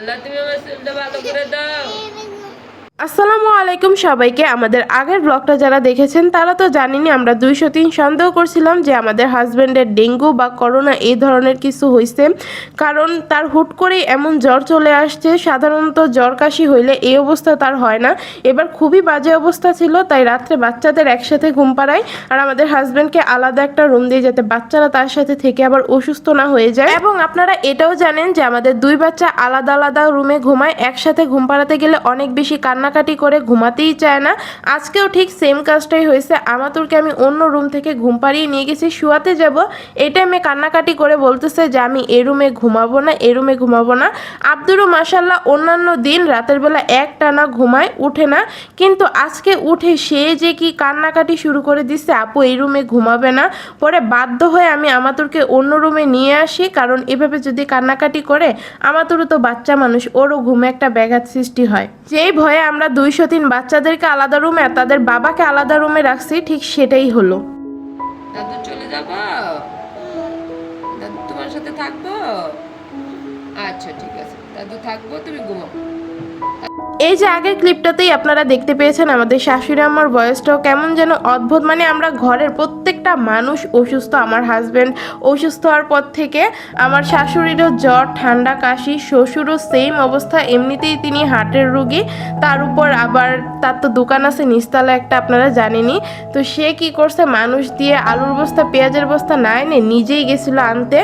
আল্লাহ তুমি আমার চুলটা ভালো করে দাও আসসালামু আলাইকুম সবাইকে। আমাদের আগের ব্লগটা যারা দেখেছেন, তারা তো জানেনি আমরা দুইশো তিন সন্দেহ করছিলাম যে আমাদের হাজব্যান্ডের ডেঙ্গু বা করোনা এই ধরনের কিছু হয়েছে কারণ তার হুট করেই এমন জ্বর চলে আসছে, সাধারণত জ্বর কাশি হইলে এই অবস্থা তার হয় না। এবার খুবই বাজে অবস্থা ছিল, তাই রাত্রে বাচ্চাদের একসাথে ঘুম পাড়াই আর আমাদের হাজব্যান্ডকে আলাদা একটা রুম দিয়ে যাতে বাচ্চারা তার সাথে থেকে আবার অসুস্থ না হয়ে যায়। এবং আপনারা এটাও জানেন যে আমাদের দুই বাচ্চা আলাদা আলাদা রুমে ঘুমায়, একসাথে ঘুম পাড়াতে গেলে অনেক বেশি কান্নাকাটি করে ঘুমাতেই চায় না। আজকেও ঠিক সেম কাজটাই হয়েছে। আমাতুরকে আমি অন্য রুম থেকে ঘুম পাড়িয়ে নিয়ে গেছি, শুয়াতে যাব। এই টাইমে কান্নাকাটি করে বলতেছে যে, আমি এই রুমে ঘুমাবো না এই রুমে ঘুমাবো না। আব্দুরও মাসাল্লাহ অন্যান্য দিন রাতের বেলা এক টানা ঘুমায়, উঠে না। কিন্তু আজকে উঠে সে যে কি কান্নাকাটি শুরু করে দিচ্ছে, আপু, এই রুমে ঘুমাবে না। পরে বাধ্য হয়ে আমি আমাতুরকে অন্য রুমে নিয়ে আসি। কারণ এভাবে যদি কান্নাকাটি করে, আমাতুরও তো বাচ্চা মানুষ, ওরও ঘুমে একটা ব্যাঘাত সৃষ্টি হয়। যেই ভয়ে আমরা দুইশো তিন বাচ্চাদেরকে আলাদা রুমে আর তাদের বাবাকে আলাদা রুমে রাখছি ঠিক সেটাই হলো। দাদু চলে যাব? দাদু তোমার সাথে থাকব? আচ্ছা ঠিক আছে। দাদু থাকব তুমি ঘুমাও। এই যে আগের ক্লিপটাতেই আপনারা দেখতে পেয়েছেন আমাদের শাশুড়ি আমার বয়সটাও কেমন যেন অদ্ভুত মানে আমরা ঘরের প্রত্যেকটা মানুষ অসুস্থ, আমার হাজব্যান্ড অসুস্থ হওয়ার পর থেকে আমার শাশুড়িরও জ্বর, ঠান্ডা, কাশি, শ্বশুরও সেম অবস্থা, এমনিতেই তিনি হার্টের রুগী। তার উপর আবার, তার তো দোকান আছে নিস্তালা একটা আপনারা জানেনই। তো সে কি করছে, মানুষ দিয়ে আলুর বস্তা, পেঁয়াজের বস্তা না এনে নিজেই গেছিল আনতে।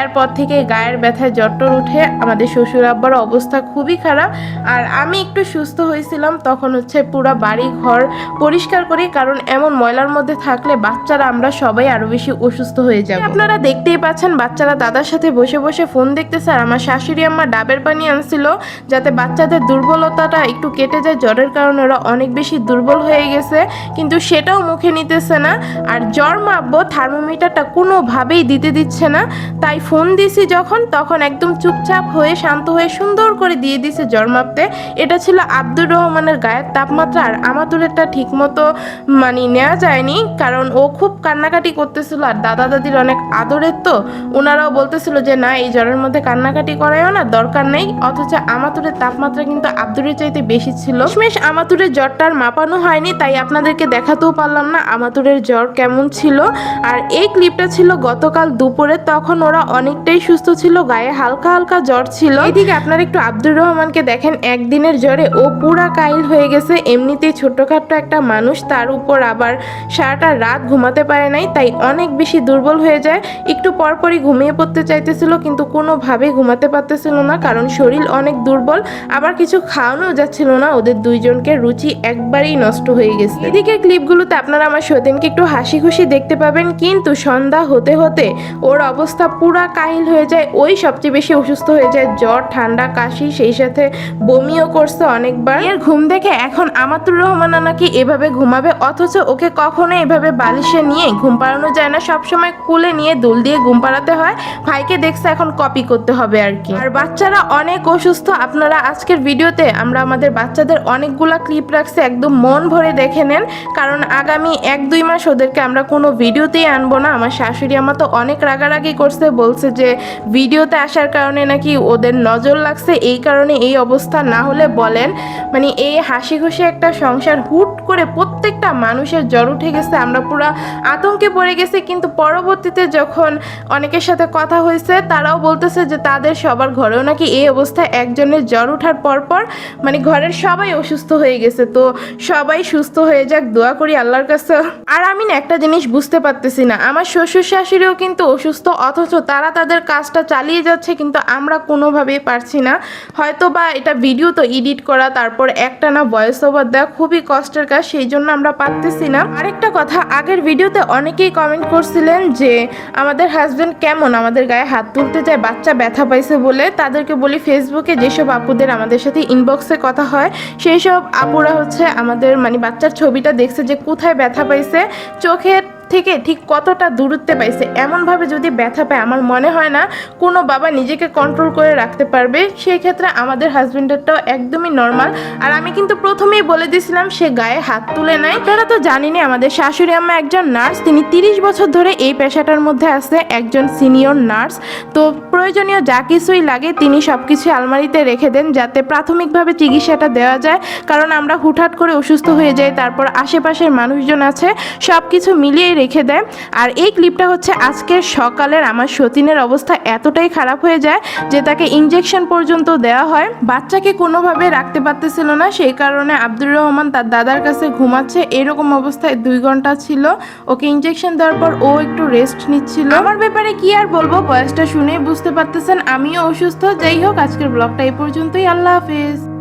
এরপর থেকে গায়ের ব্যথায় জ্বরটর উঠে আমাদের শ্বশুর আব্বার অবস্থা খুবই খারাপ। আর আমি একটু সুস্থ হয়েছিলাম, তখন হচ্ছে পুরো বাড়ি ঘর পরিষ্কার করি, কারণ এমন ময়লার মধ্যে থাকলে বাচ্চারা আমরা সবাই আরও বেশি অসুস্থ হয়ে যাব। আপনারা দেখতেই পাচ্ছেন বাচ্চারা দাদার সাথে বসে বসে ফোন দেখতেছে আর আমার শাশুড়ি আম্মা ডাবের পানি আনছিল যাতে বাচ্চাদের দুর্বলতাটা একটু কেটে যায়। জ্বরের কারণে ওরা অনেক বেশি দুর্বল হয়ে গেছে কিন্তু সেটাও মুখে নিতেছে না। আর জ্বর মাপবো থার্মোমিটারটা কোনোভাবেই দিতে দিচ্ছে না। তাই ফোন দিছি যখন তখন একদম চুপচাপ হয়ে শান্ত হয়ে সুন্দর করে দিয়ে দিছে জ্বর মাপতে। এটা ছিল আব্দুর রহমানের গায়ের তাপমাত্রা আর আমাতুরেরটা ঠিক মতো মানে নেওয়া যায়নি কারণ ও খুব কান্নাকাটি করতেছিল আর দাদা দাদির অনেক আদরের তো ওনারাও বলতেছিল যে, না, এই জ্বরের মধ্যে কান্নাকাটি করায়ও না, দরকার নেই। অথচ আমাতুরের তাপমাত্রা কিন্তু আব্দুরের চাইতে বেশি ছিল। শেষমেশ আমাতুরের জ্বরটা আর মাপানো হয়নি, তাই আপনাদেরকে দেখাতেও পারলাম না আমাতুরের জ্বর কেমন ছিল। আর এই ক্লিপটা ছিল গতকাল দুপুরে, তখন ওরা অনেকটাই সুস্থ ছিল, গায়ে হালকা হালকা জ্বর ছিল। এদিকে আপনারা একটু আব্দুর রহমানকে দেখেন, একদিনের জ্বরে ও পুরা কাইল হয়ে গেছে, এমনিতেই ছোটখাটো একটা মানুষ, তার উপর আবার সারাটা রাত ঘুমাতে পারে নাই, তাই অনেক বেশি দুর্বল হয়ে যায়। একটু পরপরই ঘুমিয়ে পড়তে চাইতেছিল, কিন্তু কোনোভাবে ঘুমাতে পারতেছিল না, কারণ শরীর অনেক দুর্বল। আবার কিছু খাওয়ানো যাচ্ছিল না, ওদের দুইজনকে রুচি একবারেই নষ্ট হয়ে গেছে। এদিকে ক্লিপগুলোতে আপনারা আমার সতীনকে একটু হাসি খুশি দেখতে পাবেন, কিন্তু সন্ধ্যা হতে হতে ওর অবস্থা পুরা কাহিল হয়ে যায়। ওই সবচেয়ে বেশি অসুস্থ হয়ে যায়, জ্বর, ঠান্ডা, কাশি, সেই সাথে বমিও করছে অনেকবার। এর ঘুম দেখে এখন আমাতুর রহমানা নাকি এভাবে ঘুমাবে, অথচ ওকে কখনো এভাবে বালিশে নিয়ে ঘুম পাড়ানো যায় না। সবসময় কুলে নিয়ে দুল দিয়ে ঘুম পাড়াতে হয়। ভাইকে দেখছে এখন কপি করতে হবে আর কি। আর বাচ্চারা অনেক অসুস্থ। আপনারা আজকের ভিডিওতে আমরা আমাদের বাচ্চাদের অনেকগুলা ক্লিপ রাখছি। একদম মন ভরে দেখে নেন। কারণ আগামী এক দুই মাস ওদেরকে আমরা কোনো ভিডিওতেই আনব না। আমার শাশুড়ি আমার তো অনেক রাগারাগি করছে, বলছে যে ভিডিওতে আসার কারণে নাকি ওদের নজর লাগছে। এই কারণে এই অবস্থা না হলে বলেন। মানে এই হাসি খুশি একটা সংসার হুট করে প্রত্যেকটা মানুষের জ্বর উঠে গেছে। আমরা পুরো আতঙ্কে পড়ে গেছি, কিন্তু পরবর্তীতে যখন অনেকের সাথে কথা হয়েছে, তারাও বলতেছে যে তাদের সবার ঘরেও নাকি এই অবস্থায় একজনের জ্বর ওঠার পরপর মানে ঘরের সবাই অসুস্থ হয়ে গেছে। তো সবাই সুস্থ হয়ে যাক, দোয়া করি আল্লাহর কাছে। আর আমি না একটা জিনিস বুঝতে পারতেছি না, আমার শ্বশুর শাশুড়িও কিন্তু অসুস্থ, অথচ তারা তাদের কাজটা চালিয়ে যাচ্ছে, কিন্তু আমরা কোনোভাবেই পারছি না। হয়তো বা এটা ভিডিও তো এডিট করা, তারপর একটা না ভয়েস ওভার দেওয়া খুবই কষ্টের কাজ, সেই জন্য আমরা পারতেছি না। আরেকটা কথা, আগের ভিডিওতে অনেকেই কমেন্ট করছিলেন যে, আমাদের হাজব্যান্ড কেমন? আমাদের গায়ে হাত তুলতে যায় বাচ্চা ব্যথা পাইছে বলে? তাদেরকে বলি ফেসবুকে যেসব আপুদের আমাদের সাথে ইনবক্সে কথা হয় সেই সব আপুরা হচ্ছে আমাদের মানে বাচ্চার ছবিটা দেখছে যে কোথায় ব্যথা পাইছে চোখে থেকে ঠিক কতটা দূরত্বে পাইছে? এমনভাবে যদি ব্যথা পায়, আমার মনে হয় না কোনো বাবা নিজেকে কন্ট্রোল করে রাখতে পারবে। সেই ক্ষেত্রে আমাদের হাজবেন্ডেরটাও একদমই নর্মাল আর আমি কিন্তু প্রথমেই বলে দিয়েছিলাম, সে গায়ে হাত তুলে নাই। তারা তো জানিনি আমাদের শাশুড়ি আম্মা একজন নার্স তিনি তিরিশ বছর ধরে এই পেশাটার মধ্যে আছে, একজন সিনিয়র নার্স তো প্রয়োজনীয় যা কিছুই লাগে, তিনি সব কিছু আলমারিতে রেখে দেন, যাতে প্রাথমিকভাবে চিকিৎসাটা দেওয়া যায়। কারণ আমরা হুটহাট করে অসুস্থ হয়ে যাই, তারপর আশেপাশের মানুষজন আছে সব কিছু মিলিয়েই রেখে দেয়। আর এই ক্লিপটা হচ্ছে আজকের সকালের আমার সতীনের অবস্থা এতটাই খারাপ হয়ে যায় যে তাকে ইঞ্জেকশন পর্যন্ত দেওয়া হয়। বাচ্চাকে কোনোভাবে রাখতে পারতেছিল না, সেই কারণে আব্দুর রহমান তার দাদার কাছে ঘুমাচ্ছে। এরকম অবস্থায় দুই ঘণ্টা ছিল। ওকে ইঞ্জেকশন দেওয়ার পর ও একটু রেস্ট নিচ্ছিল। আমার ব্যাপারে কি আর বলব? বয়সটা শুনেই বুঝতে পারতেছেন, আমিও অসুস্থ। যাই হোক, আজকের ব্লগটা এই পর্যন্তই। আল্লাহ হাফেজ।